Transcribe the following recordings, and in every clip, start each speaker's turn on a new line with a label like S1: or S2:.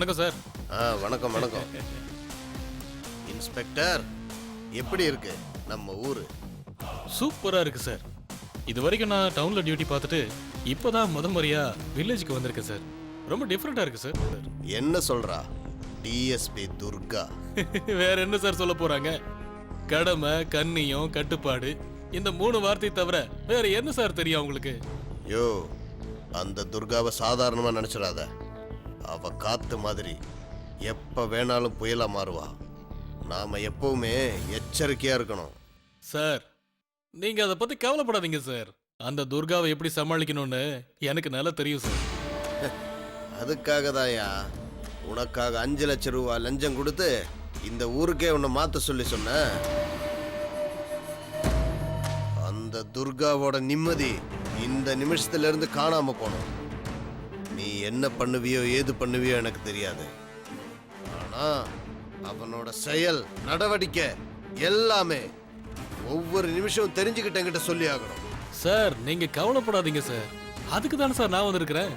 S1: வணக்கம் சார்.
S2: ஆ வணக்கம் வணக்கம். இன்ஸ்பெக்டர் எப்படி இருக்கு? நம்ம ஊரு.
S1: சூப்பரா இருக்கு சார். இது வரைக்கும் நான் டவுன்ல டியூட்டி பார்த்துட்டு இப்போதான் முதல் முறையா வில்லேஜுக்கு வந்திருக்கேன் சார். ரொம்ப டிஃப்ரெண்டா இருக்கு சார்.
S2: என்ன சொல்றா? டிஎஸ்பி துர்கா.
S1: வேற என்ன சார் சொல்ல போறாங்க? கடமை கண்ணியம் கட்டுப்பாடு இந்த மூணு வார்த்தை தவிர வேற என்ன சார் தெரியும் உங்களுக்கு?
S2: யோ அந்த துர்காவை சாதாரணமா நினைச்சிடாத. அவ காத்து மாதிரி எப்ப வேணாலும் புயலா மாறுவா. நாம எப்பவுமே எச்சரிக்கையா இருக்கணும்.
S1: சார் நீங்க அதை பத்தி கவலைப்படாதீங்க சார். அந்த துர்காவை எப்படி சமாளிக்கணும்னு எனக்கு நல்லா தெரியும் சார்.
S2: அதுக்காக தான்யா. உனக்காக அஞ்சு லட்சம் ரூபா லஞ்சம் கொடுத்து இந்த ஊருக்கே உன்னை மாத்த சொல்லி சொன்னேன் அந்த துர்காவோட நிம்மதி இந்த நிமிஷத்துல இருந்து காணாம போனோம். நீ என்ன பண்ணுவியோ ஏது பண்ணுவியோ எனக்கு தெரியாது. ஆனா அவனோட செயல் நடவடிக்கை எல்லாமே ஒவ்வொரு நிமிஷம் தெரிஞ்சுக்கிட்டு என்கிட்ட சொல்லி ஆகணும்.
S1: சார் நீங்க கவலைப்படாதீங்க சார். அதுக்கு தானே சார் நான் வந்திருக்கிறேன்.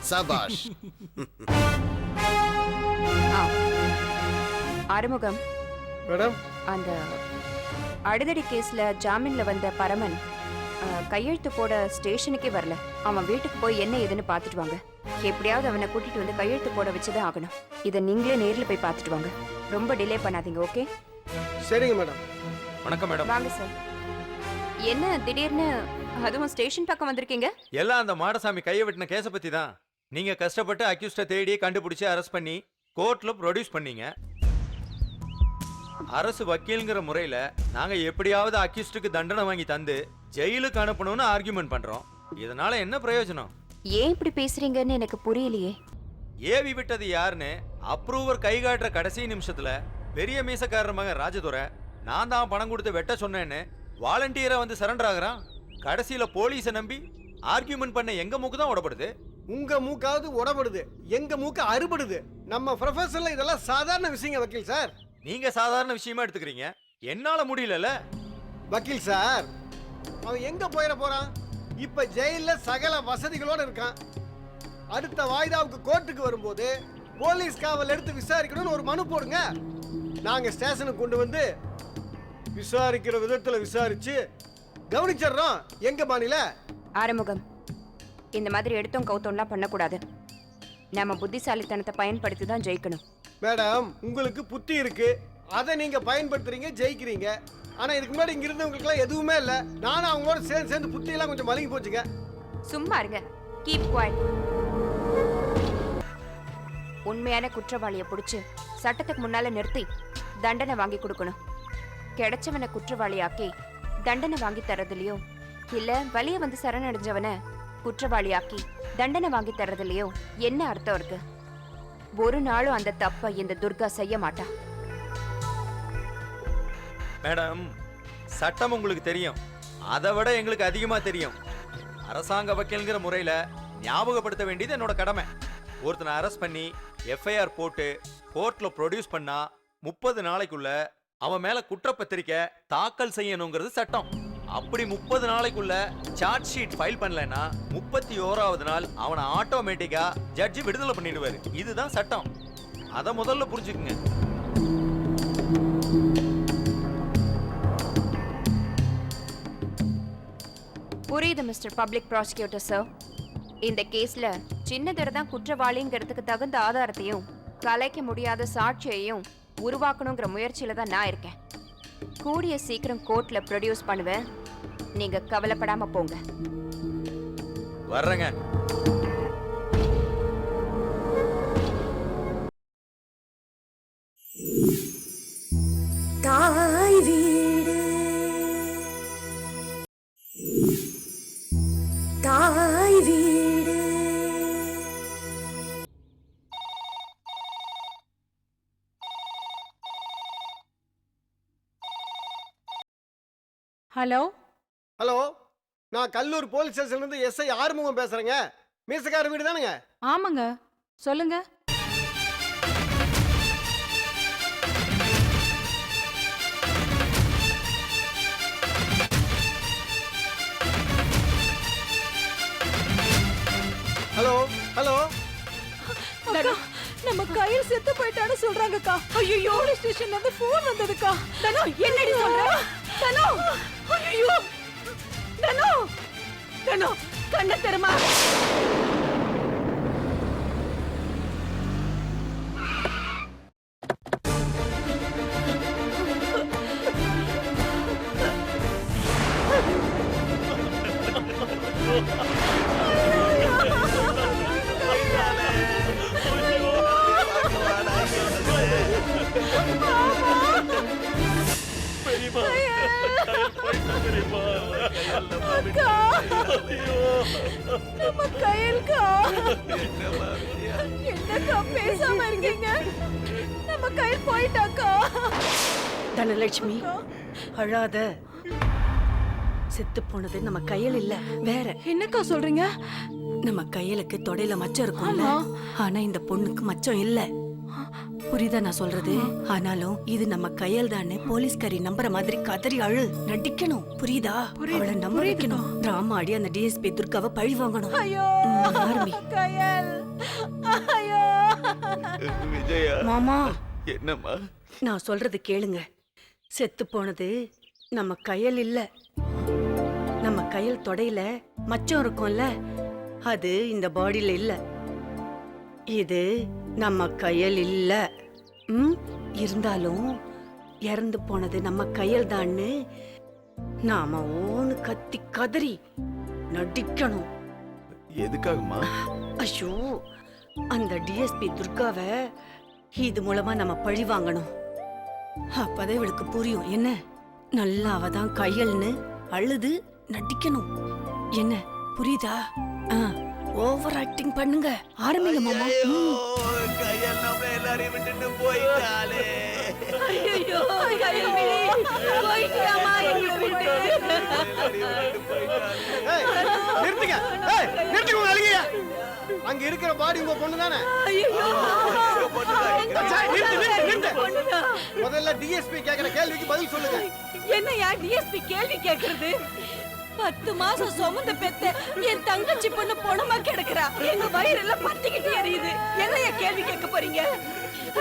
S2: சபாஷ்.
S3: ஆ. ஆறுமுகம்.
S4: மேடம்.
S3: அந்த அடிதடி கேஸ்ல ஜாமீன்ல வந்த பரமன் கையெழுத்து போட ஸ்டேஷனுக்கே வரல. அவன் வீட்டுக்கு போய் என்ன ஏதுன்னு பார்த்துட்டு வாங்க. எப்படியாவது அவனை கூட்டிட்டு வந்து கையெழுத்து போட வச்சுதான் ஆகணும். இதை நீங்களே நேர்ல போய் பார்த்துட்டு வாங்க. ரொம்ப டிலே பண்ணாதீங்க ஓகே
S4: சரிங்க மேடம்
S5: வணக்கம் மேடம்
S3: வாங்க சார் என்ன திடீர்னு அதுவும் ஸ்டேஷன் பக்கம் வந்திருக்கீங்க?
S5: எல்லாம் அந்த மாடசாமி கையை வெட்டின கேஸை பத்தி தான் நீங்க கஷ்டப்பட்டு அக்யூஸ்ட தேடி கண்டுபிடிச்சு அரெஸ்ட் பண்ணி கோர்ட்ல ப்ரொடியூஸ் பண்ணீங்க. அரசு வக்கீல்ங்கிற முறையில நாங்க எப்படியாவது அக்யூஸ்டுக்கு தண்டனை வாங்கி தந்து ஜெயிலுக்கு அனுப்பணும்னு ஆர்கியூமெண்ட் பண்றோம். இதனால என்ன பிரயோஜனம்?
S3: ஏன் இப்படி பேசுறீங்கன்னு எனக்கு புரியலையே.
S5: ஏவி விட்டது யாருன்னு அப்ரூவர் கை காட்டுற கடைசி நிமிஷத்துல பெரிய மீசக்காரர் மகன் ராஜதுரை நான் தான் பணம் கொடுத்து வெட்ட சொன்னேன்னு வாலண்டியரா வந்து சரண்டர் ஆகுறான். கடைசியில போலீஸை நம்பி ஆர்கியூமெண்ட் பண்ண எங்க மூக்கு தான் உடப்படுது?
S4: உங்க மூக்காவது உடப்படுது எங்க மூக்கு அறுபடுது. நம்ம ப்ரொஃபஷன்ல இதெல்லாம் சாதாரண விஷயங்க வக்கீல் சார்.
S5: நீங்க சாதாரண விஷயமா எடுத்துக்கிறீங்க. என்னால முடியலல்ல.
S4: வக்கீல் சார் அவன் எங்க போயிட போறான்? இப்ப ஜெயில்ல சகல வசதிகளோட இருக்கான். அடுத்த வாய்தாவுக்கு கோர்ட்டுக்கு வரும்போது போலீஸ் காவல் எடுத்து விசாரிக்கணும்னு ஒரு மனு போடுங்க. நாங்க ஸ்டேஷனுக்கு கொண்டு வந்து விசாரிக்கிற விதத்துல விசாரிச்சு கவனிச்சிடுறோம். எங்க மாநில
S3: ஆறுமுகம். இந்த மாதிரி எடுத்தோம் கவுத்தோம்லாம் பண்ணக்கூடாது. நம்ம புத்திசாலித்தனத்தை பயன்படுத்தி தான் ஜெயிக்கணும்.
S4: மேடம் உங்களுக்கு புத்தி இருக்கு. அதை நீங்க பயன்படுத்துறீங்க ஜெயிக்கிறீங்க. ஆனா இதுக்கு முன்னாடி இங்க இருந்தவங்களுக்குலாம் எதுவுமே இல்ல. நானும் அவங்களோட சேர்ந்து சேர்ந்து புத்தி எல்லாம் கொஞ்சம் மலங்கி போச்சுங்க.
S3: சும்மா இருங்க. கீப் குவாய்ட் உண்மையான குற்றவாளியை பிடிச்சு சட்டத்துக்கு முன்னால நிறுத்தி தண்டனை வாங்கி கொடுக்கணும். கிடைச்சவனை குற்றவாளியாக்கி தண்டனை வாங்கி தரதுலயோ இல்ல வழிய வந்து சரணடைஞ்சவனை குற்றவாளியாக்கி தண்டனை வாங்கி தரதுலயோ என்ன அர்த்தம் இருக்கு? ஒரு நாளும் அந்த தப்பை இந்த துர்கா செய்ய மாட்டா.
S5: மேடம் சட்டம் உங்களுக்கு தெரியும். அதை விட எங்களுக்கு அதிகமா தெரியும். அரசாங்க வக்கீல்ங்கிற முறையில ஞாபகப்படுத்த வேண்டியது என்னோட கடமை. ஒருத்தனை அரெஸ்ட் பண்ணி எஃப்ஐஆர் போட்டு கோர்ட்ல ப்ரொடியூஸ் பண்ணா முப்பது நாளைக்குள்ள அவன் மேல குற்றப்பத்திரிக்கை தாக்கல் செய்யணுங்கிறது சட்டம். அப்படி முப்பது நாளைக்குள்ள சார்ஜ் ஷீட் ஃபைல் பண்ணலைன்னா முப்பத்தி ஓராவது நாள் அவனை ஆட்டோமேட்டிக்கா ஜட்ஜி விடுதலை பண்ணிடுவாரு. இதுதான் சட்டம். அதை முதல்ல புரிஞ்சுக்குங்க.
S3: புரியுது மிஸ்டர் பப்ளிக் ப்ராசிக்யூட்டர் சார் இந்த கேஸ்ல சின்னதர் தான் குற்றவாளிங்கிறதுக்கு தகுந்த ஆதாரத்தையும் கலைக்க முடியாத சாட்சியையும் உருவாக்கணுங்கிற முயற்சியில தான் நான் இருக்கேன். கூடிய சீக்கிரம் கோர்ட்ல ப்ரொடியூஸ் பண்ணுவேன். நீங்க கவலைப்படாம போங்க.
S5: வர்றேங்க.
S6: ஹலோ?
S4: ஹலோ நான் கல்லூர் போலீஸ் ஸ்டேஷன்ல இருந்து எஸ்ஐ ஆறுமுகம் பேசுறேங்க. மீசக்கார வீடு தானுங்க.
S6: ஆமாங்க. சொல்லுங்க.
S4: Hello hello.
S6: செத்து போயிட்டான்னு சொல்றாங்கக்கா. ஐயோ போலீஸ் ஸ்டேஷன்ல இருந்து போன் வந்ததுக்கா. தனோ என்னடி சொல்ற? தனோ! ஐயோ தனோ! தனோ கண்ண தெருமா அக்கா நம்ம கையல்கா என்னக்கா பேசாம இருக்கீங்க? நம்ம கையில் போயிட்டாக்கா?
S7: தனலட்சுமி அழாத. செத்து போனது நம்ம கையில் இல்ல வேற.
S6: என்னக்கா சொல்றீங்க?
S7: நம்ம கையலுக்கு தொடையில மச்சம் இருக்கும்ல. ஆனா இந்த பொண்ணுக்கு மச்சம் இல்ல. புரியுதா நான் சொல்றது? ஆனாலும் இது நம்ம கையல் தானே போலீஸ்காரி நம்புற மாதிரி கதறி அழு நடிக்கணும். புரியுதா? அவளை நம்ப வைக்கணும். டிராமா ஆடி அந்த டிஎஸ்பி துர்காவை பழி வாங்கணும்.
S6: ஐயோ
S7: ம், ஆரம்பி
S6: கையல். ஐயோ.
S5: விஜயா.
S7: மாமா.
S5: என்னம்மா?
S7: நான் சொல்றது கேளுங்க. செத்து போனது நம்ம கையல் இல்ல. நம்ம கையல் தொடையில மச்சம் இருக்கும்ல. அது இந்த பாடியில இல்ல. இது நம்ம கையல் இல்ல. ம் இருந்தாலும் இறந்து போனது நம்ம கையல் தான்னு நாம ஓன்னு கத்தி கதறி நடிக்கணும்.
S5: எதுக்காகம்மா?
S7: ஐயோ அந்த டிஎஸ்பி துர்காவை இது மூலமா நம்ம பழி வாங்கணும். அப்பதான் இவளுக்கு புரியும். என்ன? நல்லா அவ தான் கையல்னு அழுது நடிக்கணும். என்ன? புரியுதா? ஓவர் ஆக்டிங் பண்ணுங்க. ஆரம்பிங்க மாமா.
S5: கையல் நம்ம எல்லாரையும் விட்டுட்டு போயிட்டாலே
S7: ஐயையோ, கையல்விழி, போயிட்டியாம்மா எங்களை விட்டு?
S4: நிறுத்துங்க. ஏய், நிறுத்துங்க உங்க அழுகைய. அங்க இருக்கிற பாடி உங்க பொண்ணு தானே?
S7: ஐயையோ,
S4: நிறுத்து, நிறுத்து, நிறுத்து. முதல்ல டிஎஸ்பி கேக்குற கேள்விக்கு பதில் சொல்லுங்க.
S7: என்னையா டிஎஸ்பி கேள்வி கேக்குறது? பத்து மாசம் சுமந்த பெத்த என் தங்கச்சி பொண்ணு பொணமா கிடக்குறா. எங்க வயிறெல்லாம் பத்திக்கிட்டு எரியுது. என்னையா கேள்வி கேட்க போறீங்க?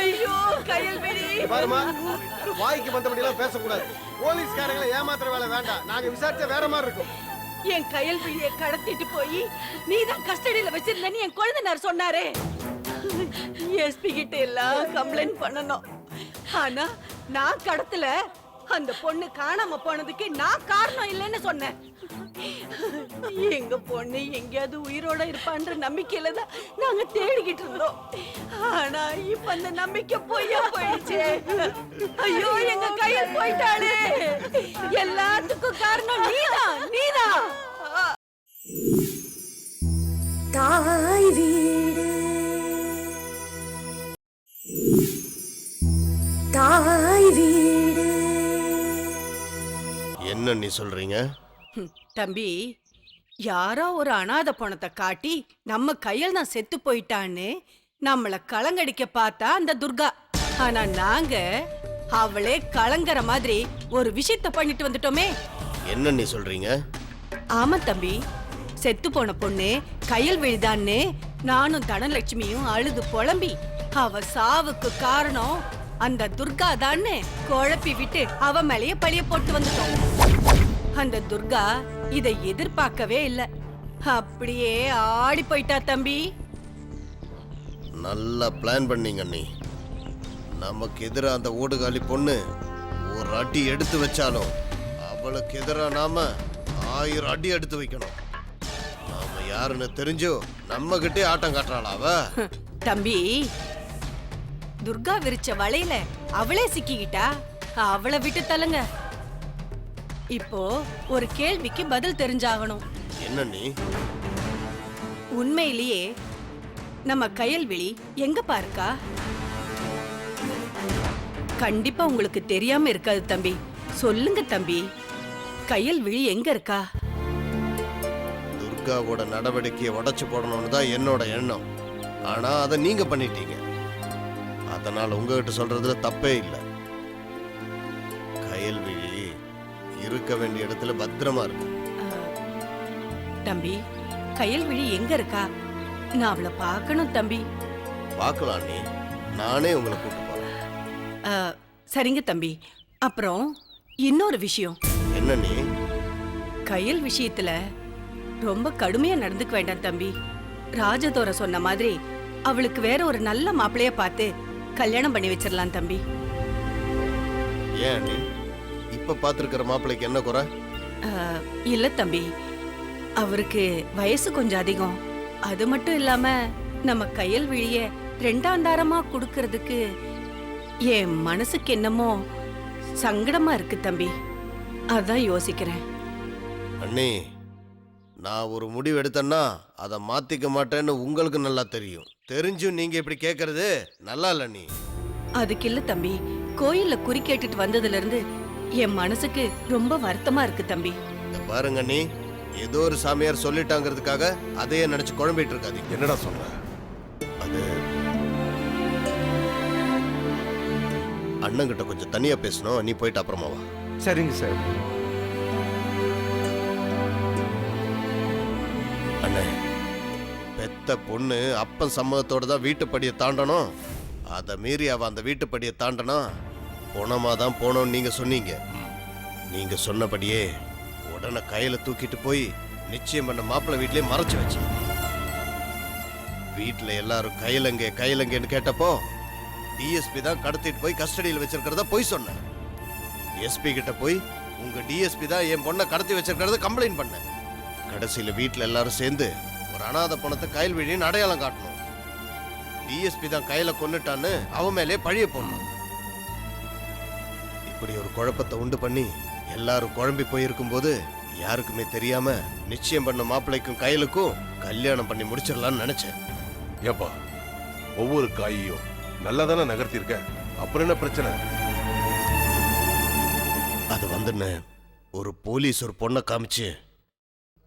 S7: ஐயோ கயல்வெளி
S4: பாருமா வாய்க்கு வந்தபடி எல்லாம் பேசக்கூடாது. போலீஸ்காரங்களை ஏமாத்துற வேலை வேண்டாம். நாங்க விசாரிச்சா வேற மாதிரி இருக்கும்.
S7: என் கயல்விழிய கடத்திட்டு போய் நீதான் கஸ்டடியில வச்சிருந்தேன்னு என் குழந்தைனார் சொன்னாரே. எஸ்பி கிட்ட எல்லாம் கம்ப்ளைண்ட் பண்ணணும். ஆனா நான் கடத்தல. அந்த பொண்ணு காணாம போனதுக்கு நான் காரணம் இல்லைன்னு சொன்னேன். எங்க பொண்ணு எங்கேயாவது உயிரோட இருப்பான்ற நம்பிக்கையில தான் நாங்க தேடிக்கிட்டு இருந்தோம். ஆனா இப்ப அந்த நம்பிக்கை பொய்யா போயிடுச்சு. ஐயோ எங்க கையில் போயிட்டாளே. எல்லாத்துக்கும் காரணம் நீதான் நீதான்
S8: தாய் வீடு. தாய் வீடு.
S2: என்ன நீ சொல்றீங்க?
S7: தம்பி யாரோ ஒரு அனாதை பணத்தை காட்டி நம்ம கையில் நான் செத்து போயிட்டான்னு நம்மள கலங்கடிக்க பார்த்தா அந்த துர்கா. ஆனா நாங்க அவளே கலங்கற மாதிரி ஒரு விஷயத்த பண்ணிட்டு வந்துட்டோமே.
S2: என்ன நீ சொல்றீங்க?
S7: ஆமா தம்பி செத்து போன பொண்ணு கையில் விழுதான்னு நானும் தனலட்சுமியும் அழுது புலம்பி அவ சாவுக்கு காரணம் அந்த துர்கா தான்னு குழப்பி விட்டு அவ மேலேயே பழிய போட்டு வந்துட்டோம். அந்த துர்கா இதை எதிர்பார்க்கவே இல்ல. அப்படியே ஆடி போயிட்டா தம்பி.
S2: நல்லா பிளான் பண்ணீங்க நீ நமக்கு எதிராக அந்த ஓடுகாலி பொண்ணு ஒரு அடி எடுத்து வச்சாலும் அவளுக்கு எதிராக நாம ஆயிரம் அடி எடுத்து வைக்கணும். நாம யாருன்னு தெரிஞ்சோ நம்ம கிட்டே ஆட்டம் காட்டுறாளா அவ?
S7: தம்பி துர்கா விரிச்ச வலையில அவளே சிக்கிக்கிட்டா? அவளை விட்டு தள்ளுங்க. இப்போ ஒரு கேள்விக்கு பதில் தெரிஞ்சாகணும்.
S2: என்ன நீ?
S7: உண்மையிலேயே நம்ம கயல்விழி எங்க பார்க்கா கண்டிப்பா உங்களுக்கு தெரியாம இருக்காது தம்பி. சொல்லுங்க தம்பி. கயல்விழி எங்க இருக்கா?
S2: துர்காவோட நடவடிக்கையை உடைச்சு போடணும்னு தான் என்னோட எண்ணம். ஆனா அதை நீங்க பண்ணிட்டீங்க. அதனால உங்ககிட்ட சொல்றதுல தப்பே இல்லை. இருக்க வேண்டிய இடத்துல பத்திரமா இருக்கு.
S7: தம்பி கயல்விழி எங்க இருக்கா? நான் அவளை பார்க்கணும் தம்பி.
S2: பார்க்கலாம் நீ நானே உங்களை கூட்டு போறேன்.
S7: சரிங்க தம்பி. அப்புறம் இன்னொரு விஷயம்.
S2: என்ன நீ
S7: கையல் விஷயத்துல ரொம்ப கடுமையா நடந்துக்க வேண்டாம் தம்பி. ராஜதோர சொன்ன மாதிரி அவளுக்கு வேற ஒரு நல்ல மாப்பிளைய பார்த்து கல்யாணம் பண்ணி வச்சிடலாம் தம்பி.
S2: ஏன் இப்ப பாத்துருக்கிற மாப்பிள்ளைக்கு என்ன குறை?
S7: இல்ல தம்பி. அவருக்கு வயசு கொஞ்சம் அதிகம். அது மட்டும் இல்லாம நம்ம கையல் விழிய ரெண்டாந்தாரமா கொடுக்கறதுக்கு என் மனசுக்கு என்னமோ சங்கடமா இருக்கு தம்பி. அதான் யோசிக்கிறேன்.
S2: அண்ணி நான் ஒரு முடிவு எடுத்தேன்னா அதை மாத்திக்க மாட்டேன்னு உங்களுக்கு நல்லா தெரியும். தெரிஞ்சும் நீங்க இப்படி கேட்கறது நல்லா இல்ல நீ
S7: அதுக்கு இல்ல தம்பி. கோயில்ல குறி கேட்டுட்டு வந்ததுல இருந்து என் மனசுக்கு ரொம்ப வருத்தமா இருக்கு தம்பி.
S2: பாருங்க நீ ஏதோ ஒரு சாமியார் சொல்லிட்டாங்கிறதுக்காக அதையே நினைச்சு குழம்பிட்டு இருக்காதீங்க.
S9: என்னடா சொல்ற?
S2: அது அண்ணங்கிட்ட கொஞ்சம் தனியா பேசணும். நீ போயிட்டு அப்புறமா வா.
S9: சரிங்க சார்.
S2: அண்ணே பெத்த பொண்ணு அப்பன் சம்மதத்தோட தான் வீட்டுப்படியை தாண்டணும். அதை மீறி அவ அந்த வீட்டுப்படியை தாண்டனா? போனோமா தான் போனோம்னு நீங்க சொன்னீங்க. நீங்க சொன்னபடியே உடனே கையில தூக்கிட்டு போய் நிச்சயம் பண்ண மாப்பிள்ளை வீட்லயே மறைச்சு வச்சு. வீட்டுல எல்லாரும் கையிலங்க கையிலங்கன்னு கேட்டப்போ டிஎஸ்பி தான் கடத்திட்டு போய் கஸ்டடியில் வச்சிருக்கிறத போய் சொன்னேன் எஸ்பி கிட்ட போய் உங்க டிஎஸ்பி தான் என் பொண்ணை கடத்தி வச்சிருக்கிறத கம்ப்ளைண்ட் பண்ணேன் கடைசியில வீட்ல எல்லாரும் சேர்ந்து ஒரு அனாதை பணத்தை கையில் விழின்னு அடையாளம் காட்டணும். டிஎஸ்பி தான் கையில கொன்னுட்டான்னு அவன் மேலே பழிய போடணும். இப்படி ஒரு குழப்பத்தை உண்டு பண்ணி எல்லாரும் குழம்பி போயிருக்கும் போது யாருக்குமே தெரியாம நிச்சயம் பண்ண மாப்பிள்ளைக்கும் கையிலுக்கும் கல்யாணம் பண்ணி முடிச்சிடலாம்னு நினைச்சேன்.
S9: ஏப்பா ஒவ்வொரு காயையும் நல்லா தானே நகர்த்திருக்க? அப்புறம் என்ன பிரச்சனை?
S2: அது வந்துன்னு ஒரு போலீஸ் ஒரு பொண்ணை காமிச்சு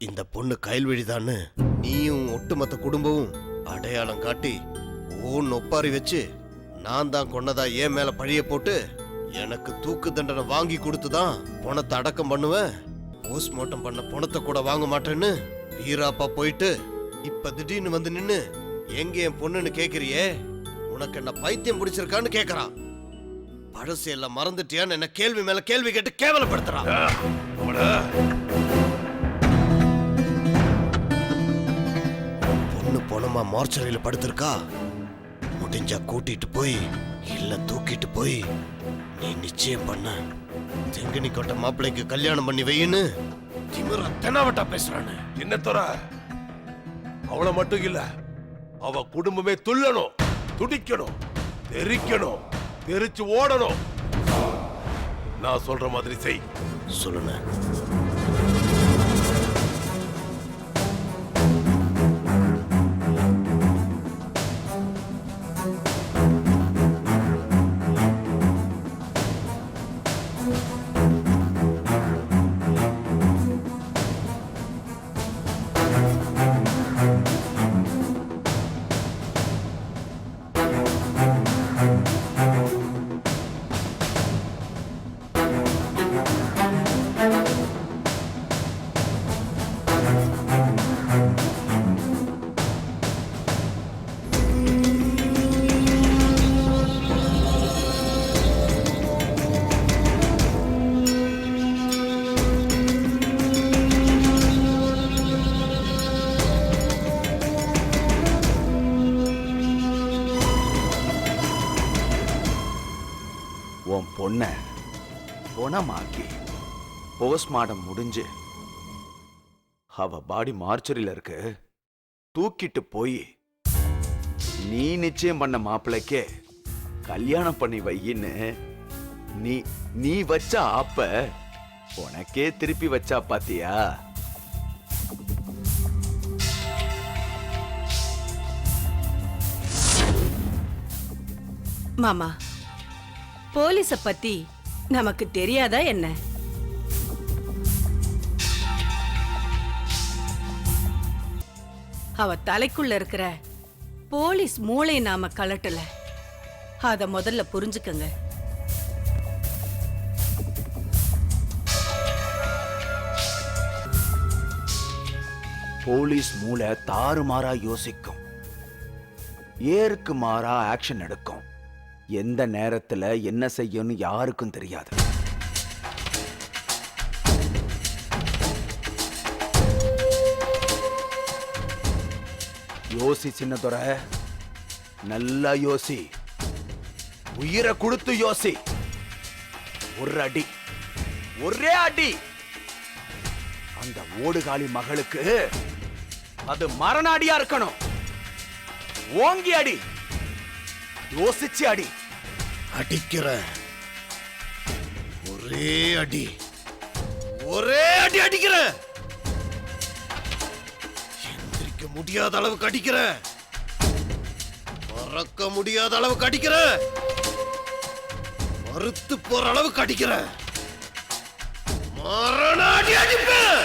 S2: இந்த பொண்ணு கைல்வழிதான்னு நீயும் ஒட்டுமொத்த குடும்பமும் அடையாளம் காட்டி ஓன் ஒப்பாரி வச்சு நான் தான் கொன்னதா என் மேல பழிய போட்டு எனக்கு தூக்கு தண்டனை வாங்கி கொடுத்து தான் பணத்தை அடக்கம் பண்ணுவேன். போஸ்ட்மார்ட்டம் பண்ண பணத்தை கூட வாங்க மாட்டேன்னு வீராப்பா போயிட்டு இப்ப திடீர்னு வந்து நின்னு எங்க என் பொண்ணுன்னு கேக்குறியே? உனக்கு என்ன பைத்தியம் பிடிச்சிருக்கான்னு கேக்குறான். பழசு எல்லாம் மறந்துட்டியான்னு என்ன கேள்வி மேல கேள்வி கேட்டு கேவலப்படுத்துறான். பொண்ணு பொணமா மார்ச்சரியில படுத்திருக்கா? முடிஞ்சா கூட்டிட்டு போய் இல்ல தூக்கிட்டு போய் நீ நிச்சயம் பண்ண. தெங்கினி கொட்ட மாப்பிள்ளைக்கு கல்யாணம் பண்ணி வையின்னு திமிர தெனாவட்டா பேசுறானு.
S9: என்ன தோற? அவளை மட்டும் இல்ல அவ குடும்பமே துள்ளணும் துடிக்கணும் தெரிக்கணும் தெரிச்சு ஓடணும். நான் சொல்ற மாதிரி செய்.
S2: சொல்லுன
S10: உன் பொண்ண குணமாக்கி போஸ்ட்மார்டம் முடிஞ்சு அவ பாடி மார்ச்சரியில இருக்கு தூக்கிட்டு போய் நீ நிச்சயம் பண்ண மாப்பிள்ளைக்கே கல்யாணம் பண்ணி வையின்னு நீ நீ வச்ச ஆப்ப உனக்கே திருப்பி வச்சா பாத்தியா?
S7: மாமா போலீஸ பத்தி நமக்கு தெரியாதா என்ன? அவ தலைக்குள்ள இருக்கிற போலீஸ் மூளை நாம கலட்டல. அத முதல்ல புரிஞ்சுக்கங்க.
S10: போலீஸ் மூளை தாறுமாறா யோசிக்கும். ஏருக்கு மாறா ஆக்ஷன் எடுக்கும். எந்த நேரத்துல என்ன செய்யும்னு யாருக்கும் தெரியாது. யோசி சின்னதுரை நல்லா யோசி. உயிரை கொடுத்து யோசி. ஒரு அடி. ஒரே அடி. அந்த ஓடுகாலி மகளுக்கு அது மரண அடியா இருக்கணும். ஓங்கி அடி. யோசிச்சு அடி.
S2: அடிக்கிற ஒரே அடி. ஒரே அடி அடிக்கிற எந்திரிக்க முடியாத அளவுக்கு அடிக்கிற மறக்க முடியாத அளவுக்கு அடிக்கிற மறுத்து போற அளவுக்கு அடிக்கிற மரண அடி அடிப்பேன்.